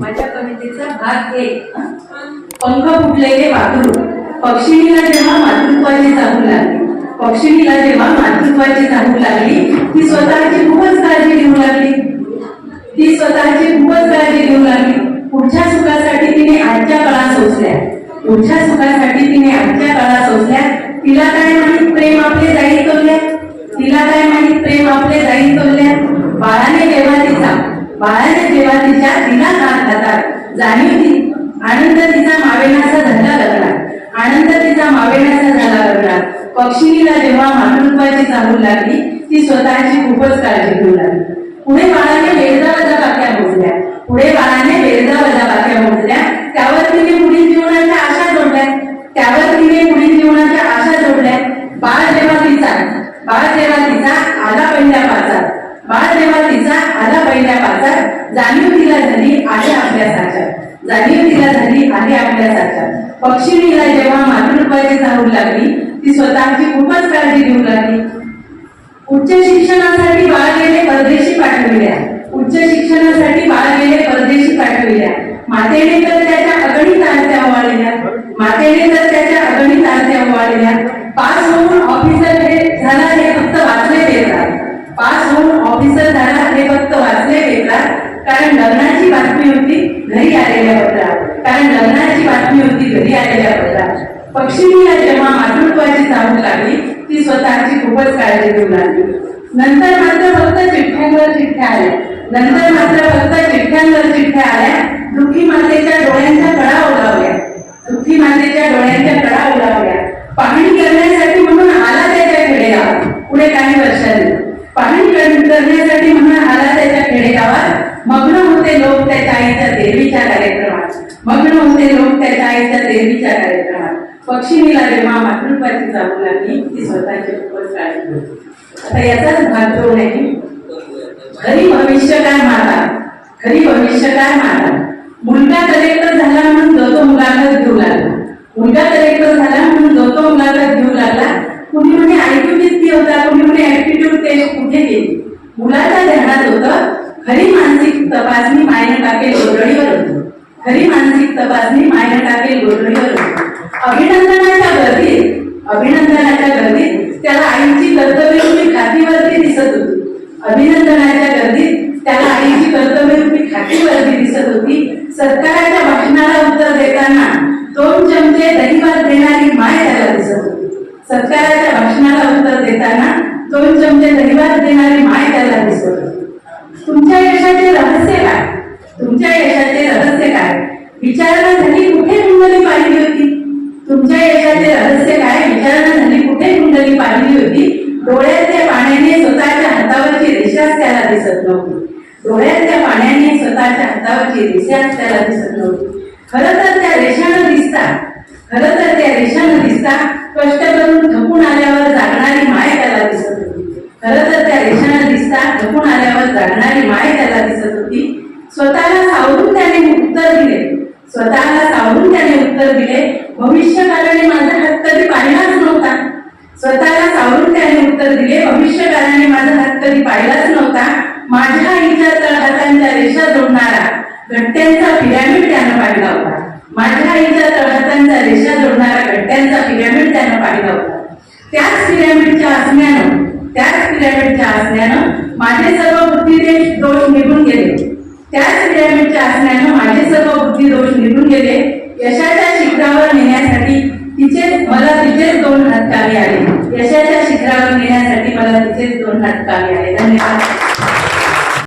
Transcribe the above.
माझ्या कवितेचा भाग एक पंख फुटलेले वाघरू. पक्षिणीला जेव्हा मातृत्वाची जाणू लागली. पक्षिणीला जेव्हा मातृत्वाची जाणू लागली ती स्वतःची खूपच काळजी घेऊ लागली. ती स्वतःची खूपच काळजी घेऊ लागली. पुढच्या सुखासाठी तिने आजच्या काळा सोसल्या पुढच्या सुखासाठी तिने आजच्या काळा सोसल्या तिला काय माहीत प्रेम आपले जाईल तोल्या तिला काय माहीत प्रेम आपले जाईल तोल्या बाळाने जेव्हा तिचा बाळाने जेव्हा तिच्या तिला जाणीवती आनंद तिचा मावेनाचा झाला लग्नात आनंद तिचा मावेनाचा झाला लग्नात पक्षिणीला जेव्हा मातृत्वाची चालू लागली ती स्वतःची खूपच काळजी घेऊ लागली. पुढे बाळाने वेळदा वजा बाक्या मोजल्या. पुढे बाळाने बेरदा वजा बाक्या मोजल्या. त्यावर तिने पुढील जीवनाच्या आशा जोडल्या. त्यावर तिने पुढील जीवनाच्या आशा जोडल्या. बाळ जेव्हा तिचा बाळ जेव्हा तिचा आला पहिल्या पाचात. बाळ जेव्हा तिचा आला पहिल्या पाचात जाणीव तिला झाली आहे आपल्या जाणीव तिला झाली आहे आपल्यासारख्या पक्षिणीला जेव्हा मातृत्वाची जाऊ लागली ती स्वतःची खूपच काळजी घेऊ लागली. उच्च शिक्षणासाठी बाळ गेले परदेशी पाठविल्या. उच्च शिक्षणासाठी बाळ गेले परदेशी पाठविल्या. मातेने तर त्याच्या अगणित आरत्या ओवाळल्या मातेने तर त्याच्या अगणित आरत्या ओवाळल्या पास होऊन ऑफिसर हे झाला हे फक्त वाचले देतात. पास होऊन ऑफिसर झाला कारण लग्नाची बातमी होती घरी आलेल्या पत्रात. कारण लग्नाची बातमी होती घरी आलेल्या पत्रात. पक्षीला जेव्हा मातृत्वाची जाऊन लागली ती स्वतःची खूपच काळजी घेऊ लागली. नंतर मात्र फक्त चिठ्ठ्यांवर चिठ्ठ्या आल्या. नंतर मात्र फक्त चिठ्ठ्यांवर चिठ्ठ्या आल्या. दुःखी मातेच्या डोळ्यांच्या कडा ओलावल्या. दुःखी मातेच्या डोळ्यांच्या कडा ओलावल्या. मग्न होते लोक त्याच्या आईच्या देवीच्या कार्यक्रमात. मग्न होते लोक त्याच्या आईच्या देवीच्या कार्यक्रमात. पक्षिणीला जेव्हा मातृत्वाची चालू लागली ती स्वतःची खूपच काळजी घेतली आता याचाच भाग जो नाही खरी भविष्य काय माता? खरी भविष्य काय माता? मुलगा कलेक्टर झाला म्हणून जो तो मुलाखत घेऊ लागला. मुलगा कलेक्टर झाला म्हणून जो तो मुलाखत घेऊ लागला. कुणी म्हणे आयक्यू किती होता? कुणी म्हणे ऍप्टिट्यूड टेस्ट कुठे गेली? मुलाच्या ध्यानात होतं खरी तपासणी मायने टाकेल गोधडीवर खरी मानसिक तपासणी मायने टाकेल गोधडीवर अभिनंदनाच्या गर्दीत अभिनंदनाच्या गर्दीत त्याला आईची कर्तव्यरूपी खातीवरती दिसत होती. अभिनंदनाच्या गर्दीत त्याला आईची कर्तव्यरूपी खातीवरती दिसत होती. सत्काराच्या भाषणाला उत्तर देताना दोन चमचे दहीभात देणारी माय त्याला दिसत होती. सत्काराच्या भाषणाला उत्तर देताना दोन चमचे दहीभात देणारी माय त्याला दिसत होती. तुमच्या यशाचे रहस्य तुमच्या यशाचे रहस्य काय? विचारणा झाली कुठे कुंडली पाहिली होती? तुमच्या यशाचे रहस्य काय? विचारणा झाली कुठे कुंडली पाहिली होती? डोळ्याच्या पाण्याने स्वतःच्या हातावरची रेषाच त्याला दिसत नव्हती. डोळ्याच्या पाण्याने स्वतःच्या हातावरची रेषाच त्याला दिसत नव्हती. खरं तर त्या रेषा स्वतःला सावरून त्याने उत्तर दिले. स्वतःला सावरून त्याने उत्तर दिले. भविष्यकाळाने माझा हात कधी पाहिलाच नव्हता. स्वतःला सावरून त्याने उत्तर दिले. भविष्यकाळाने माझा हात कधी पाहिलाच नव्हता माझ्या आईच्या तळहातांच्या रेषा जोडणारा घट्ट्यांचा पिरॅमिड त्यानं पाहिला होता माझ्या आईच्या तळहातांच्या रेषा जोडणारा घट्ट्यांचा पिरॅमिड त्यानं पाहिला होता त्याच पिरॅमिडच्या असण्यानं त्याच पिरॅमिडच्या असण्यानं माझे सर्व बुद्धिदेश दोष निघून गेले त्याच असण्यानं माझे सर्व बुद्धी दोष निघून गेले. यशाच्या शिखरावर नेण्यासाठी तिचे मला तिचेच दोन हात कामी आले. यशाच्या शिखरावर नेण्यासाठी मला तिचेच दोन हात कामी आले. धन्यवाद.